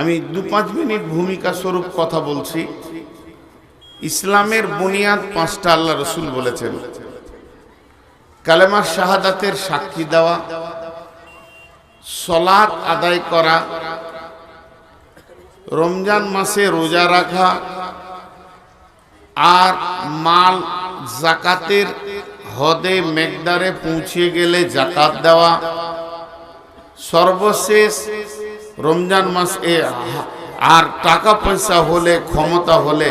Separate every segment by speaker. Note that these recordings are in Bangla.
Speaker 1: আমি দু পাঁচ মিনিট ভূমিকা স্বরূপ কথা বলছি। ইসলামের বুনিয়াদ পাঁচটা আল্লাহ রসুল বলেছেন। কালেমার শাহাদাতের সাক্ষী দেওয়া, সলাৎ আদায় করা, রমজান মাসে রোজা রাখা, আর মাল জাকাতের হদে মেঘদারে পৌঁছে গেলে জাকাত দেওয়া, সর্বশেষ রমজান মাস এ আর টাকা পয়সা হলে, ক্ষমতা হলে,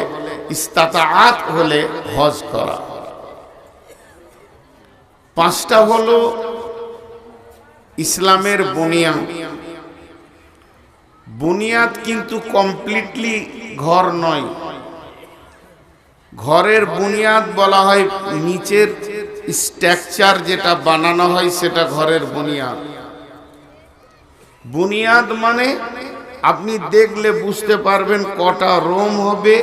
Speaker 1: ইস্তাতাআত হলে হজ করা। পাঁচটা হলো ইসলামের বুনিয়াদ। বুনিয়াদ কিন্তু কমপ্লিটলি ঘর নয়। ঘরের বুনিয়াদ বলা হয় নিচের স্ট্রাকচার যেটা বানানো হয় সেটা ঘরের বুনিয়াদ। বুনিয়াদ মানে আপনি দেখলে বুঝতে পারবেন কটা রুম হবে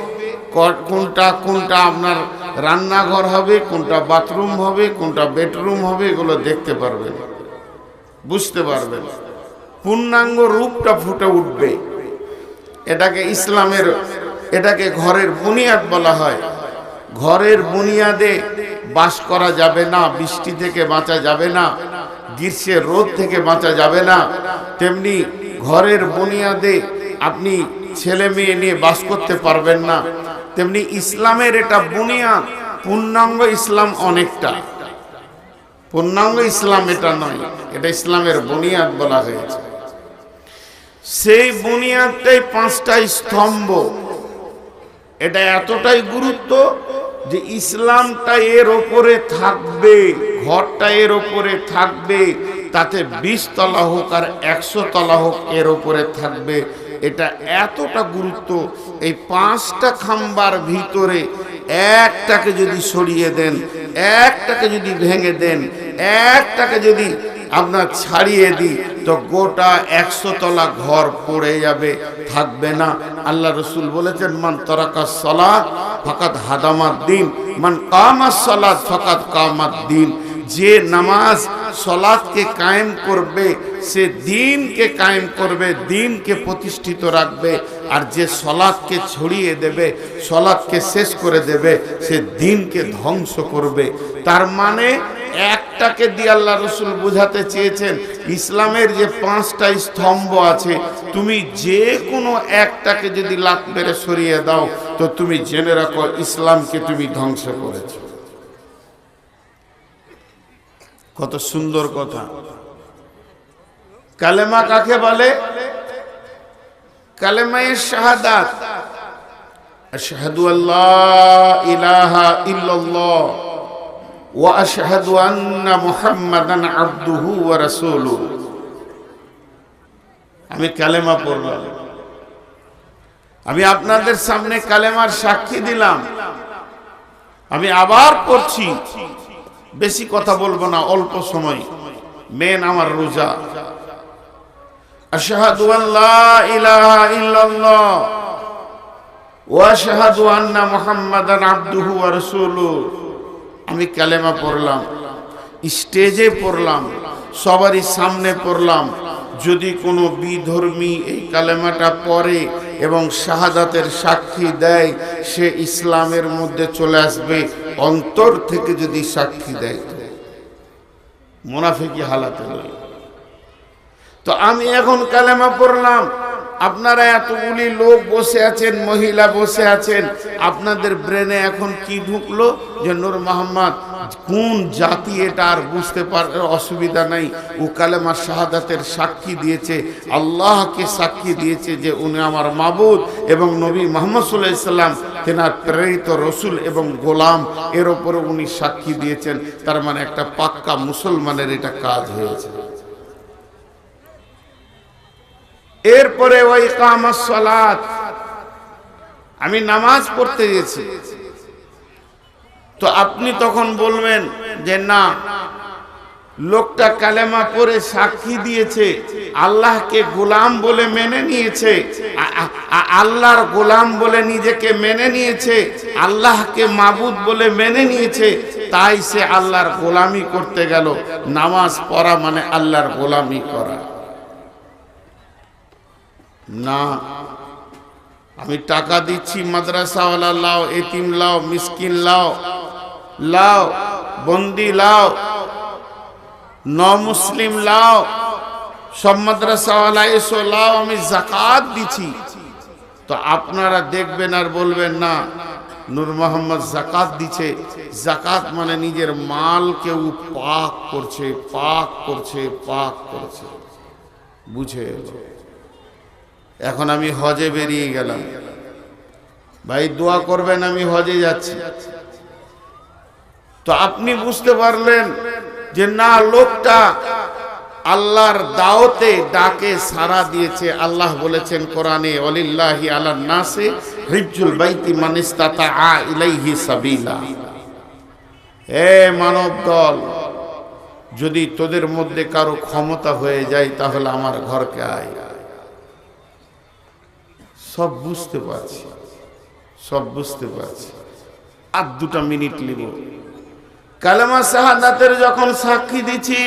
Speaker 1: কোনটা কোনটা আপনার রান্নাঘর হবে, কোনটা বাথরুম হবে, কোনটা বেডরুম হবে, এগুলো দেখতে পারবেন। বুঝতে পারবেন। পূর্ণাঙ্গ রূপটা ফুটে উঠবে। এটাকে ইসলামের, এটাকে ঘরের বুনিয়াদ বলা হয়। ঘরের বুনিয়াদে বাস করা যাবে না, বৃষ্টি থেকে বাঁচা যাবে না। গ্রীষ্মের রোদ থেকে বাঁচা যাবে না। তেমনি ঘরের বুনিয়াদে আপনি ছেলে মেয়ে নিয়ে বাস করতে পারবেন না। তেমনি ইসলামের এটা বুনিয়াদ, পূর্ণাঙ্গ ইসলাম অনেকটা। পূর্ণাঙ্গ ইসলাম এটা নয়, এটা ইসলামের বুনিয়াদ বলা হয়েছে। সেই বুনিয়াদটাই পাঁচটা স্তম্ভ। এটা এতটাই গুরুত্ব যে ইসলামটা এর ওপরে থাকবে। ঘরটা এর ওপরে থাকবে, তাতে বিশ তলা হোক আর একশো তলা হোক এর ওপরে থাকবে। এটা এতটা গুরুত্ব, এই পাঁচটা খাম্বার ভিতরে একটাকে যদি সরিয়ে দেন, একটাকে যদি ভেঙে দেন, একটাকে যদি আপনার ছাড়িয়ে দিই, তো গোটা একশো তলা ঘর পড়ে যাবে, থাকবে না। আল্লাহ রসুল বলেছেন, মান তরাকা সলা ফাকাত হাদামাত দিন, মান কামাত সলাদ ফাকাত কামাত দিন। যে নামাজ সলাদকে কায়েম করবে, সে দিনকে কায়েম করবে, দিনকে প্রতিষ্ঠিত রাখবে, আর যে সলাদকে ছড়িয়ে দেবে, সলাদকে শেষ করে দেবে, সে দিনকে ধ্বংস করবে। তার মানে একটাকে দিয়ে আল্লাহ রসুল বোঝাতে চেয়েছেন, ইসলামের যে পাঁচটা স্তম্ভ আছে, তুমি যে কোনো একটাকে যদি লাত মেরে সরিয়ে দাও, তো তুমি জেনে রাখো ইসলামকে তুমি ধ্বংস করেছ। কত সুন্দর কথা। কালেমা কাকে বলে? কালেমায়ের শাহাদাত। আশহাদু আল্লাহ ইলাহা ইল্লাল্লাহ ওয়া আশহাদু আন্না মুহাম্মাদান আবদুহু ওয়া রাসূলুহু। আমি কালেমা পড়লাম। আমি আপনাদের সামনে কালেমার সাক্ষী দিলাম। আমি আবার পড়ছি। বেশি কথা বলব না, অল্প সময়। মেন আমার রোজা। আশহাদু আল্লা ইলাহা ইল্লাল্লাহ ওয়া আশহাদু আন্না মুহাম্মাদান আবদুহু ওয়া রাসূলুহু। আমি কালেমা পড়লাম, স্টেজে পড়লাম, সবারই সামনে পড়লাম। যদি কোনো বিধর্মী এই কালেমাটা পড়ে এবং শাহাদাতের সাক্ষী দেয়, সে ইসলামের মধ্যে চলে আসবে। অন্তর থেকে যদি সাক্ষী দেয়। মুনাফিকি হালাতে নয় তো আমি এখন কালেমা পড়লাম আপনারা এতগুলি লোক বসে আছেন, মহিলা বসে আছেন, আপনাদের ব্রেনে এখন কি ঢুকলো যে নূর মোহাম্মদ কোন জাতি এটা আর বুঝতে পারার অসুবিধা নাই। ও কালেমা শাহাদাতের সাক্ষী দিয়েছে, আল্লাহকে সাক্ষী দিয়েছে যে উনি আমার মাবুদ এবং নবী মোহাম্মদ সাল্লাহ সাল্লাম তেনার প্রেরিত রসুল এবং গোলাম, এর ওপরে উনি সাক্ষী দিয়েছেন। তার মানে একটা পাক্কা মুসলমানের এটা কাজ হয়েছে। এরপরে ওই কামাস সালাত। আমি নামাজ পড়তে গেছি। তো আপনি তখন বলবেন যে, না, লোকটা কালেমা পরে সাক্ষী দিয়েছে, আল্লাহকে গোলাম বলে মেনে নিয়েছে আল্লাহর গোলাম বলে নিজেকে মেনে নিয়েছে, আল্লাহকে মাবুদ বলে মেনে নিয়েছে, তাই সে আল্লাহর গোলামি করতে গেল। নামাজ পড়া মানে আল্লাহর গোলামি করা। না, আমি টাকা দিচ্ছি মাদ্রাসাওয়ালা, লাও, এতিম লাও, মিসকিন লাও লাও, বন্দি লাও ন মুসলিম লাও, সব মাদ্রাসাওয়ালা এসো, লাও, আমি জাকাত দিচ্ছি। তো আপনারা দেখবেন আর বলবেন না, নূর মোহাম্মদ জাকাত দিছে জাকাত মানে নিজের মাল কেউ পাক করছে পাক করছে পাক করছে। বুঝে। এখন আমি হজে বেরিয়ে গেলাম। ভাই, দোয়া করবেন, আমি হজে যাচ্ছি। তো আপনি বুঝতে পারলেন যে না, লোকটা আল্লাহর দাওতে ডাকে সারা দিয়েছে। আল্লাহ বলেছেন কোরআনে, অলিল্লাহি আলা নাসে হিজুল বাইতি মানিস্তাতা আ ইলাইহি সাবিলা। এ মানব দল, যদি তোদের মধ্যে কারও ক্ষমতা হয়ে যায়, তাহলে আমার ঘরকে আয়। সব বুঝতে পারছি। সব বুঝতে পারছি। আর দুটা মিনিট নিব। কালেমা শাহাদাতের যখন সাক্ষী দিচ্ছি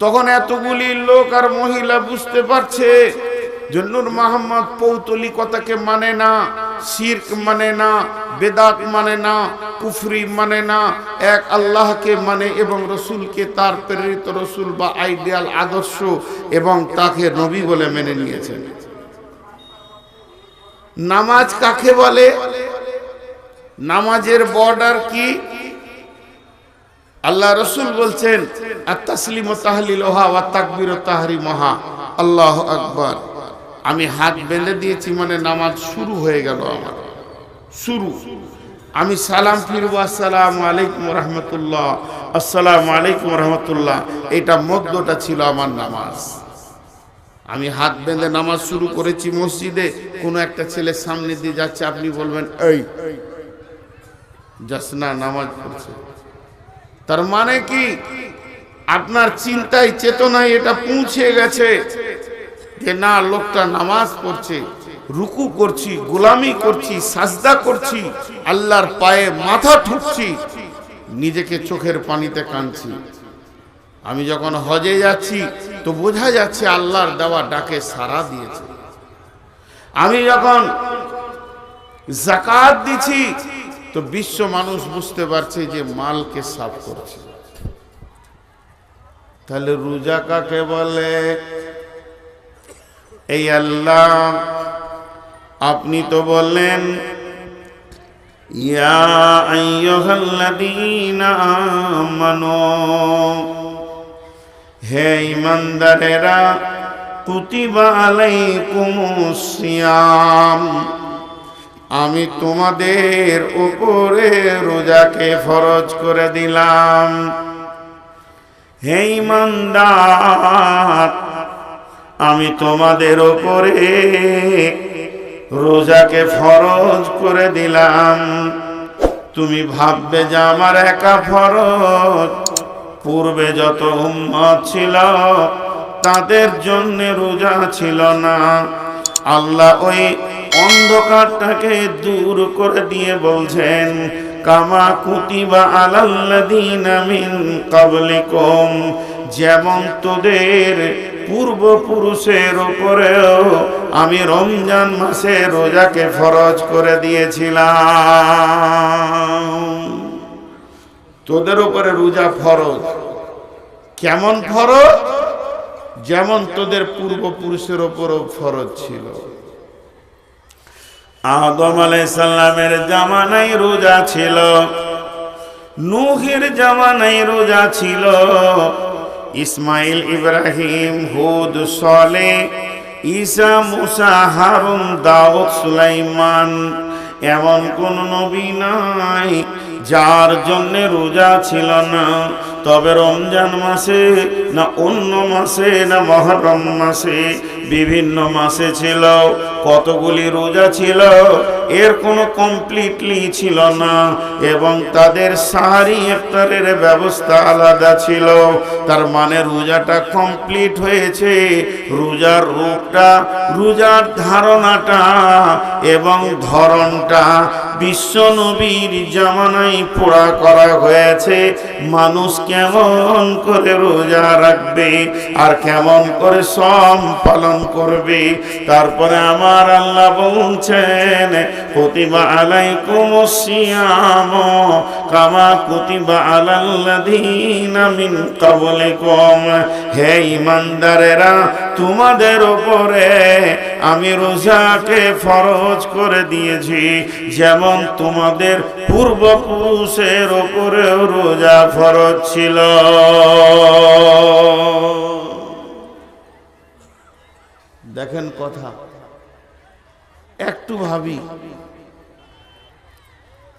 Speaker 1: তখন এতগুলি লোক আর মহিলা বুঝতে পারছে জন্নুর মাহমদ পৌতলিকতাকে মানে না, শির্ক মানে না, বেদাত মানে না, কুফরি মানে না, এক আল্লাহকে মানে এবং রসুলকে তার প্রেরিত রসুল বা আইডিয়াল আদর্শ এবং তাকে নবী বলে মেনে নিয়েছেন। নামাজ কাকে বলে? নামাজের বর্ডার কি? আল্লাহ রসুল বলছেন মহা আল্লাহ আকবার। আমি হাত বেঁধে দিয়েছি মানে নামাজ শুরু হয়ে গেল আমার। শুরু। আমি সালাম ফিরবো, আসসালাম আলাইকুম রহমতুল্লাহ। আসসালাম আলাইকুম রহমতুল্লাহ। এটা মধ্যটা ছিল আমার নামাজ। আমি হাত বেঁধে নামাজ শুরু করেছি মসজিদে, কোনো একটা ছেলে সামনে দিয়ে যাচ্ছে, আপনি বলবেন, এই যাস না, নামাজ পড়ছে। তার মানে কি? আপনার চিন্তায় চেতনায় এটা পৌঁছে গেছে যে, না, লোকটা নামাজ পড়ছে, রুকু করছি, গোলামি করছি, সাজদা করছি, আল্লাহর পায়ে মাথা ঠুকছি, নিজেকে চোখের পানিতে কাঁদছি। আমি যখন হজে যাচ্ছি তো বোঝা যাচ্ছে আল্লাহর দেওয়া ডাকে সারা দিয়েছে। আমি যখন জাকাত দিছি, তো বিশ্ব মানুষ বুঝতে পারছে যে মালকে সাফ করছে। তাহলে রোজা কাকে বলে? এই আল্লাহ, আপনি তো বললেন, ইয়া আইয়ুহাল্লাযীনা আমানু। হে ইমানদারেরা, কুতিবা আলাইকুমুস আমি তোমাদের উপরে রোজাকে ফরজ করে দিলাম। হে ইমানদার, আমি তোমাদের উপরে রোজাকে ফরজ করে দিলাম। তুমি ভাববে যে আমার একা ফরজ। পূর্বে যত উম্মত ছিল, তাদের জন্য রোজা ছিল না। আল্লাহ ওই অন্ধকারটাকে দূর করে দিয়ে বলছেন, কামা কুতিবা আলাল্লাযীনা মিন ক্বাবলিকুম, যেমন তোদের পূর্বপুরুষের উপরেও আমি রমজান মাসে রোজাকে ফরজ করে দিয়েছিলাম। তোদের উপরে রোজা ফরজ। কেমন ফরজ? যেমন তোদের পূর্বপুরুষের উপরও ফরজ ছিল। আদম আলাইসাল্লামের জামানাই রোজা ছিল। নুহের জামানাই রোজা ছিল। ইসমাইল, ইব্রাহিম, হুদ, সলে, ঈসা, মুসা, হারুন, দাউদ, সুলাইমান এমন কোন নবী নাই। যার জন্য রোজা ছিল না, তবে রমজান মাসে, না অন্য মাসে, না মহরম মাসে, বিভিন্ন মাসে ছিল, কতগুলি রোজা ছিল, এর কোনো কমপ্লিটলি ছিল না, এবং তাদের সাহারি ইফতারের ব্যবস্থা আলাদা ছিল। তার মানে রোজাটা কমপ্লিট হয়েছে, রোজার রূপটা, রোজার ধারণাটা, এবং ধরনটা বিশ্ব নবীর পোড়া করা হয়েছে। মানুষ কেমন করে রোজা রাখবে আর কেমন করে সম পালন করবে? তারপরে আমার আল্লাহ বলছেন প্রতিমা আলাইকুম সিয়াম। কামা হে তোমাদের উপরে আমি রোজাকে ফরজ করে দিয়েছি, যেমন তোমাদের পূর্বপুরুষের উপরেও রোজা ফরজ ছিল। দেখেন কথা, একটু ভাবি।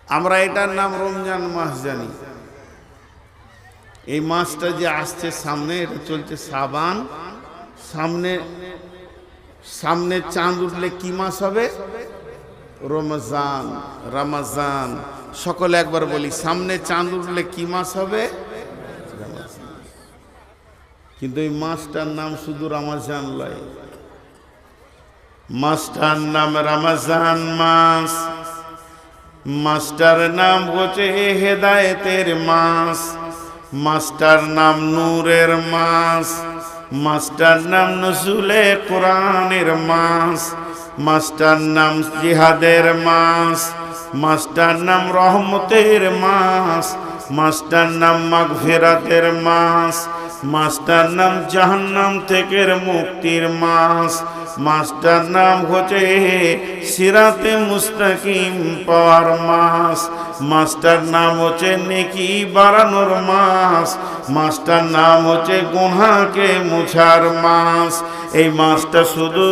Speaker 1: আমরা এটার নাম রমজান মাস জানি। এই মাসটা যে আসছে সামনে, এটা চলছে সাবান। সামনে সামনে চাঁদ উঠলে কি মাস হবে? রমজান রমজান। সকলে একবার বলি, সামনে চাঁদ উঠলে কি মাস হবে? কিন্তু এই মাসটার নাম শুধু রমজান লয় মাসটার নাম রমজান মাস। মাস্টার নাম হচ্ছে হেদায়েতের মাস। মাস্টার নাম নূরের মাস। মাস্টার নাম নজুলে কোরআনের মাস। মাস্টার নাম জিহাদের মাস। মাস্টার নাম রহমতের মাস। মাস্টার নাম মাগফেরাতের মাস। মাস্টার নাম জাহান্নাম থেকে মুক্তির মাস। মাস্টার নাম হচ্ছে সিরাতে মুস্তাকিম পাওয়ার মাস। মাস্টার নাম হচ্ছে নেকি বাড়ানোর মাস। মাস্টার নাম হচ্ছে গুনহাকে মুছার মাস। এই মাসটা শুধু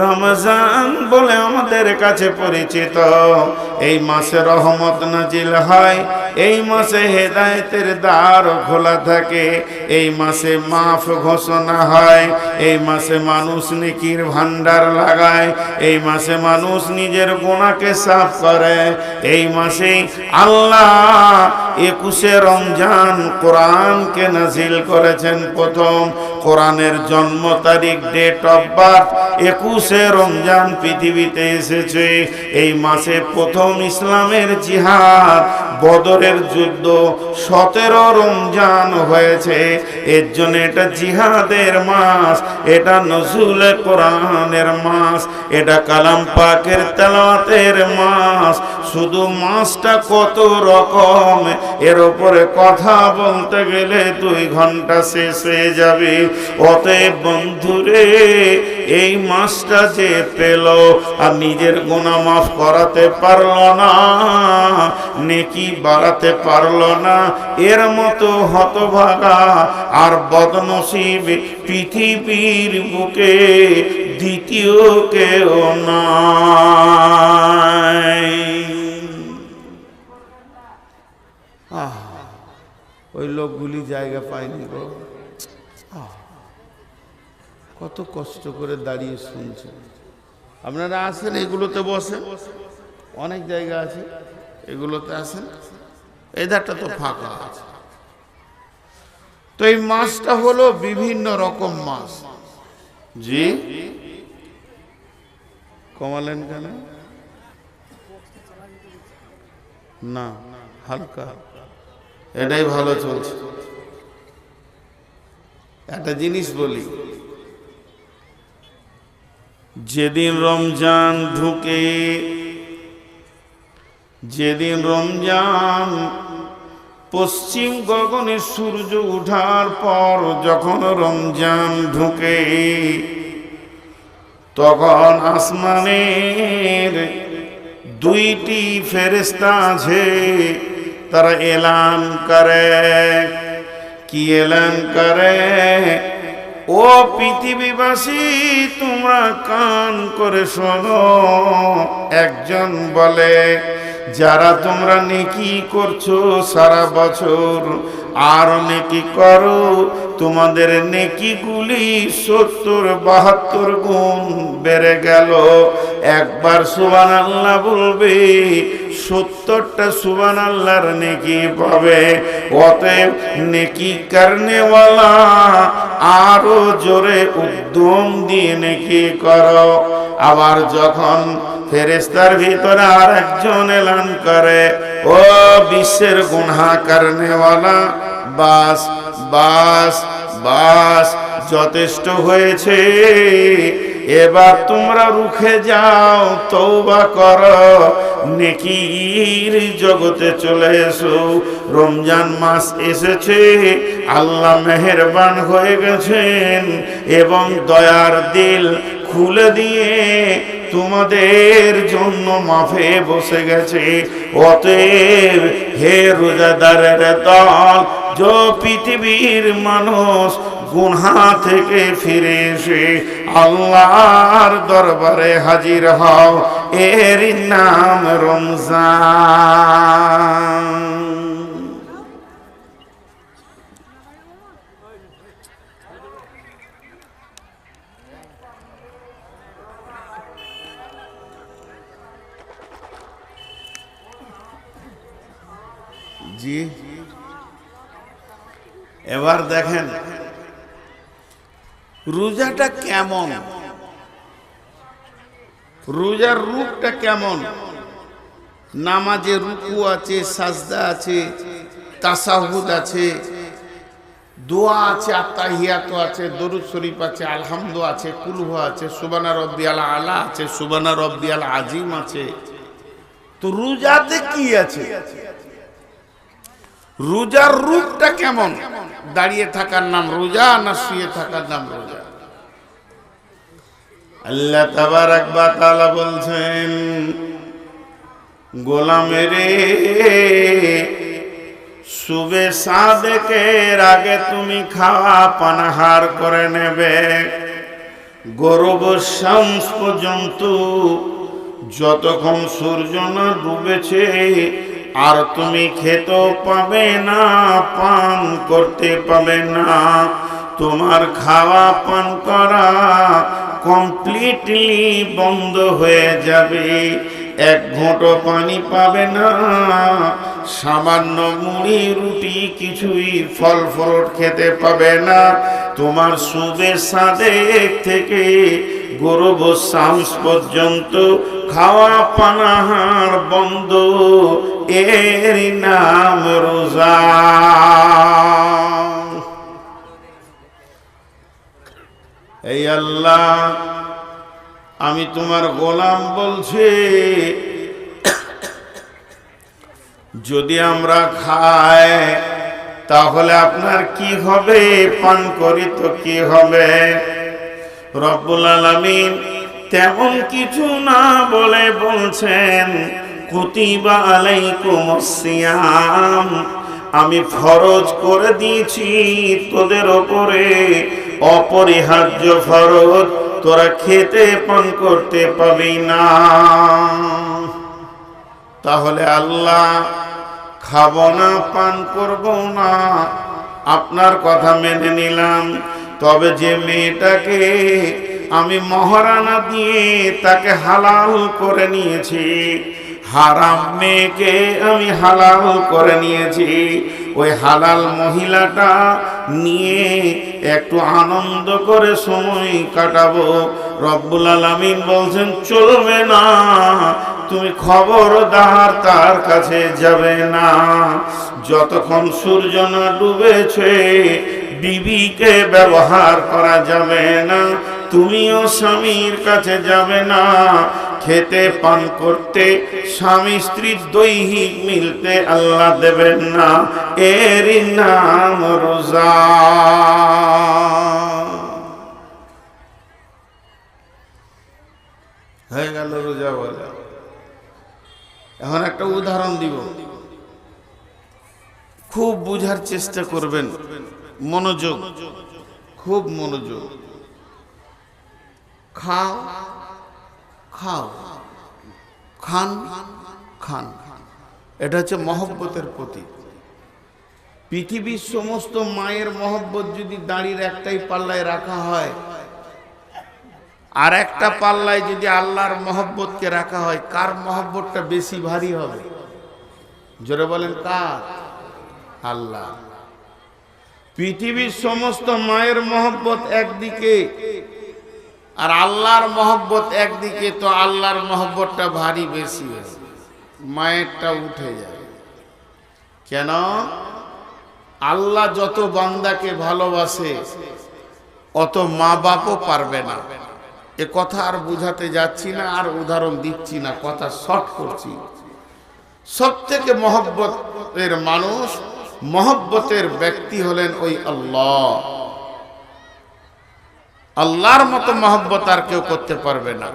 Speaker 1: রমজান বলে আমাদের কাছে পরিচিত। এই মাসে রহমত নাজিল হয়, এই মাসে হেদায়েতের দ্বার খোলা থাকে, এই মাসে মাফ ঘোষণা হয়, এই মাসে মানুষ নেকির ভান্ডার লাগায়। এই মাসে মানুষ নিজের গোনাকে সাফ করে। এই মাসে আল্লাহ একুশে রমজান কোরআনকে নাজিল করেছেন প্রথম। কোরআনের জন্ম তারিখ ডেট অফ বার্থ একুশে রমজান পৃথিবীতে এসেছে। এই মাসে প্রথম ইসলামের জিহাদ, বদরের যুদ্ধ, সতেরো রমজান হয়েছে। এর জন্য এটা জিহাদের মাস, এটা নজরুল কোরআনের মাস, এটা কালাম পাকের তেলাওয়াতের মাস শুধু মাছটা কত রকম? এর উপরে কথা বলতে গেলে দুই ঘণ্টা শেষ হয়ে যাবে। অতএব বন্ধুরে, এই মাছটা যে পেল আর নিজের গোনা মাফ করাতে পারল না, নেকি বাড়াতে পারল না, এর মতো হতভাগা আর বদনসিব পৃথিবীর বুকে দ্বিতীয় কেউ নাই। ওই লোকগুলি জায়গা পায়নি গো। কত কষ্ট করে দাঁড়িয়ে শুনছেন আপনারা আসেন, এগুলোতে বসেন। অনেক জায়গা আছে, এগুলোতে আসেন। এদারটা তো ফাঁকা আছে। তো এই মাছটা হলো বিভিন্ন রকম মাছ। জি? কমালেন কেন? না, হালকা। এটাই ভালো চলছে। একটা জিনিস বলি। যেদিন রমজান ঢুকে, যেদিন রমজান পশ্চিম গগনে সূর্য উঠার পর যখন রমজান ঢুকে, তখন আসমানের দুইটি ফেরেস্তা আছে। তারা এলান করে। কি এলান করে? ও পৃথিবীবাসী তোমরা কান করে শোনো। একজন বলে যারা তোমরা নেকি করছ সারা বছর, আর নেকি করো, তোমাদের নেকিগুলি সত্তর, বাহাত্তর গুণ বেড়ে গেল। একবার সুবান আল্লাহ বলবে, সত্তরটা সুবান আল্লাহর নেকি পাবে। অতএব নেকি কারণেওয়ালা আরও জোরে উদ্যম দিয়ে নেকি করো। আবার যখন ফেরেস্তার ভিতরে আর একজন এলান করে, ও বিশ্বের গুনহা কারণেওয়ালা বাস বাস বাস, যথেষ্ট হয়েছে। এবার তোমরা রুখে যাও তৌবা করো, নেকির জগতে চলে এসো। রমজান মাস এসেছে, আল্লাহ মেহেরবান হয়ে গেছেন এবং দয়ার দিল খুলে দিয়ে তোমাদের জন্য মাফে বসে গেছে। অতএব হে রোজাদারের দল, যে পৃথিবীর মানুষ গুনহা থেকে ফিরে এসে আল্লাহর দরবারে হাজির হও। এর নাম রমজান। জি। এবার দেখেন, রোজাটা কেমন? রোজার রূপটা কেমন? নামাজে রুকু আছে, সাজদা আছে, তাসাহুদ আছে, দোয়া আছে আত্মাহিয়াত আছে, দরুদ শরীফ আছে, আলহামদু আছে, কুলহ আছে সুবানা রব্বিয়াল আলা আছে সুবানা রব্বিয়াল আজিম আছে। তো রোজাতে কি আছে? রোজার রূপটা কেমন? দাঁড়িয়ে থাকার নাম রোজা না শুয়ে থাকার নাম রোজা? আল্লাহ তাবারাক বা তাআলা বলছেন, গোলামেরে, শুবে সাদেকের আগে তুমি খাওয়া পানাহার করে নেবে। গরব শামস পর্যন্ত যতক্ষণ সূর্য না ডুবেছে আর তুমি খেতেও পাবে না, পান করতে পাবে না। তোমার খাওয়া, পান করা কমপ্লিটলি বন্ধ হয়ে যাবে। এক ঘোঁটো পানি পাবে না, সামান্য মুড়ি, রুটি, কিছুই ফল ফলট খেতে পাবে না। তোমার সুবে সাদেক থেকে গরব শামস পর্যন্ত খাওয়া পানাহার বন্ধ। এর নাম রোজা। এই আল্লাহ, আমি তোমার গোলাম বলছি, যদি আমরা খাই, তাহলে আপনার কি হবে? পান করি তো কি হবে? রব্বুল আলামিন তেমন কিছু না বলে বলছেন আলাইকুম আমি ফরজ করে দিয়েছি তোদের ওপরে। অপরিহার্য ফরজ তোরা খেতে পান করতে পাবি না। তাহলে আল্লাহ খাব না, পান করব না। আপনার কথা মেনে নিলাম। তবে যে মেয়েটাকে আমি মহারানা দিয়ে তাকে হালাল করে নিয়েছি হারাম মেয়েকে আমি হালাল করে নিয়েছি। ওই হালাল মহিলাটা নিয়ে একটু আনন্দ করে সময় কাটাবো। রব্বুল আলমিন বলছেন, চলবে না, তুমি খবরদার তার কাছে যাবে না। যতক্ষণ সূর্য না ডুবেছে, বিবিকে ব্যবহার করা যাবে না, তুমিও স্বামীর কাছে যাবে না। খেতে, পান করতে, স্বামী স্ত্রীর দৈহিক মিলতে আল্লাহ দেবেন না। এরই নাম রোজা। হয়ে গেল রোজা বলে। এখন একটা উদাহরণ দিব। খুব বুঝার চেষ্টা করবেন। মনোযোগ। খুব মনোযোগ। খাও খাও, খান খান। এটা হচ্ছে মহব্বতের প্রতীক। পৃথিবীর সমস্ত মায়ের মহব্বত যদি দাঁড়িয়ে একটাই পাল্লায় রাখা হয় আর একটা পাল্লায় যদি আল্লাহর মহব্বতকে রাখা হয়, কার মহব্বতটা বেশি ভারী হবে? জোরে বলেন, কার? আল্লাহ। পৃথিবীর সমস্ত মায়ের মহব্বত একদিকে আর আল্লাহর মহব্বত একদিকে, তো আল্লাহর মহব্বতটা ভারী বেশি হয় মায়েরটা উঠে যায়। কেন? আল্লাহ যত বান্দাকে ভালোবাসে, অত মা বাপও পারবে না। এ কথা আর বুঝাতে যাচ্ছি না, আর উদাহরণ দিচ্ছি না, কথা শর্ট করছি। সব থেকে মহব্বতের মানুষ মহব্বতের ব্যক্তি হলেন ওই আল্লাহ। আল্লাহর মতো মহব্বত আর কেউ করতে পারবে না।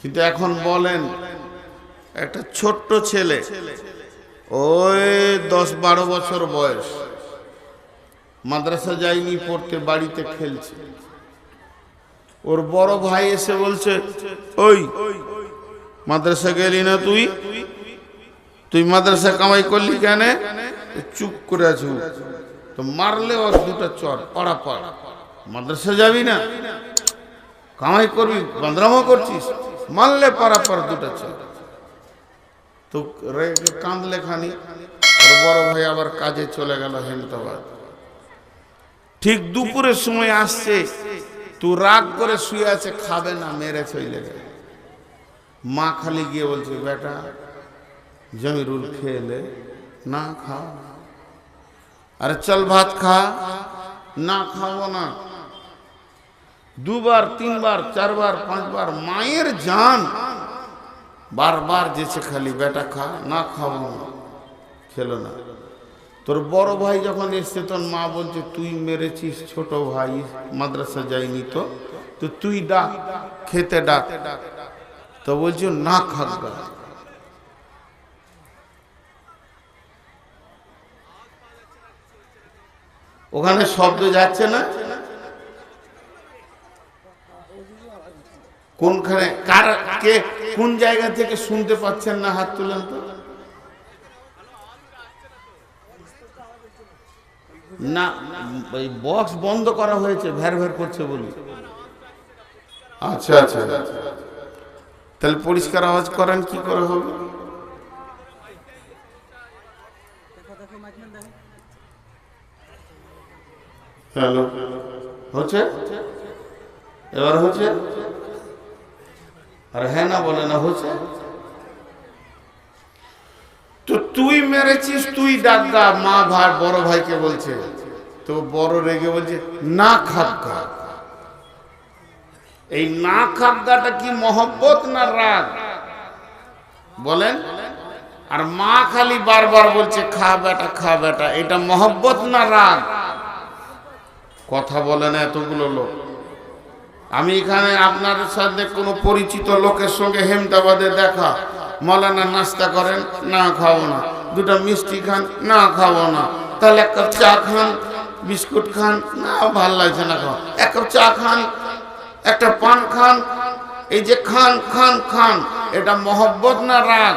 Speaker 1: কিন্তু এখন বলেন, একটা ছোট্ট ছেলে, ওই দশ বারো বছর বয়স, মাদ্রাসা যায়নি, পড়তে বাড়িতে খেলছে। ওর বড় ভাই এসে বলছে, ওই, মাদ্রাসা গেলি না তুই? তুই মাদ্রাসা কামাই করলি কেন? চুপ করে আছো তো মারলে দুটো চর পড়া পড়া মাদ্রাসা যাবি না? কামাই করবি, বন্দরামও করছিস, মানলে পারা পর দুটো চর তো কাঁদলে খানি বড় ভাই আবার কাজে চলে গেল হেমতাবাদ। ঠিক দুপুরের সময় আসছে, তু রাগ করে শুয়ে আছে, খাবে না, মেরে চলে গেল। মা খালি গিয়ে বলছে, বেটা, জমিরুল খেলে না খাও আরে চল ভাত খা, না খাব না। দুবার, তিনবার, চারবার, পাঁচবার, মায়ের জান। বারবার যেছে খালি, বেটা খা, না খাব না, খেলো না। তোর বড় ভাই যখন এসছে তোর মা বলছে, তুই মেরেছিস ছোট ভাই, মাদ্রাসা যায়নি তো? তো তুই ডাক, খেতে ডাক। তো বলছো, না খাগা ওখানে শব্দ যাচ্ছে না? কোনখানে, কার, কে, কোন জায়গা থেকে শুনতে পাচ্ছেন না হাত তুলেন তো? না ওই বক্স বন্ধ করা হয়েছে, ভ্যার ভ্যার করছে বলি আচ্ছা আচ্ছা। তাহলে পরিষ্কার আওয়াজ করেন, কি করে হবে? হ্যালো, হচ্ছে? এবার হচ্ছে? আর হ্যাঁ না বলে না হচ্ছে তো তুই মেরেছিস তুই ডাক্কা মা ভাই বড় ভাইকে বলছে তো বড় রেগে বলছে না খাক্কা এই না খাক্কাটা কি মহব্বত না রাগ? বলেন। আর মা খালি বারবার বলছে, খা বেটা খা বেটা। এটা মহব্বত না রাগ? কথা বলে না এতগুলো লোক। আমি এখানে আপনার সাথে কোনো পরিচিত লোকের সঙ্গে হেমদাবাদে দেখা। মলানা নাস্তা করেন, না খাব না। দুটো মিষ্টি খান, না খাব না। তাহলে এক কাপ চা খান, বিস্কুট খান, না, ভালো লাগছে না খাও এক কাপ চা খান, একটা পান খান, এই যে খান খান খান, এটা মহব্বত না রাগ?